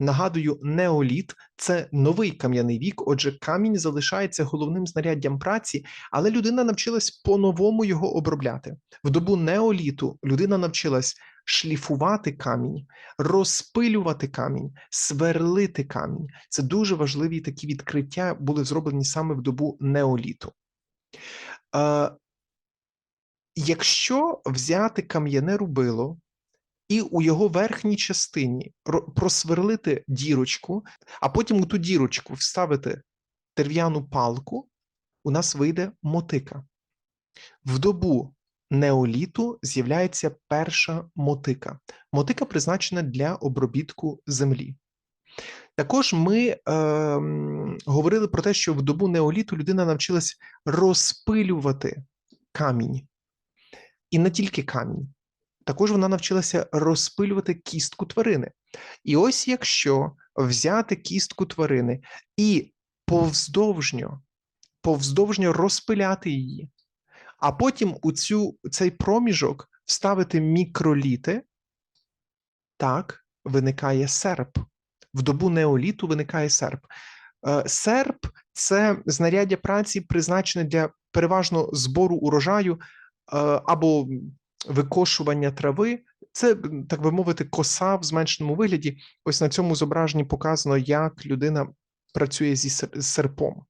Нагадую, неоліт це новий кам'яний вік. Отже, камінь залишається головним знаряддям праці, але людина навчилась по-новому його обробляти. В добу неоліту людина навчилась шліфувати камінь, розпилювати камінь, сверлити камінь. Це дуже важливі такі відкриття були зроблені саме в добу неоліту. Е, Якщо взяти кам'яне рубило і у його верхній частині просверлити дірочку, а потім у ту дірочку вставити дерев'яну палку, у нас вийде мотика. В добу неоліту з'являється перша мотика. Мотика призначена для обробітку землі. Також ми ем, говорили про те, що в добу неоліту людина навчилась розпилювати камінь. І не тільки камінь. Також вона навчилася розпилювати кістку тварини. І ось якщо взяти кістку тварини і повздовжньо, повздовжньо розпиляти її, а потім у цю, цей проміжок вставити мікроліти, так виникає серп. В добу неоліту виникає серп. Е, Серп це знаряддя праці, призначене для переважно збору урожаю е, або викошування трави. Це, так би мовити, коса в зменшеному вигляді. Ось на цьому зображенні показано, як людина працює зі сер- серпом.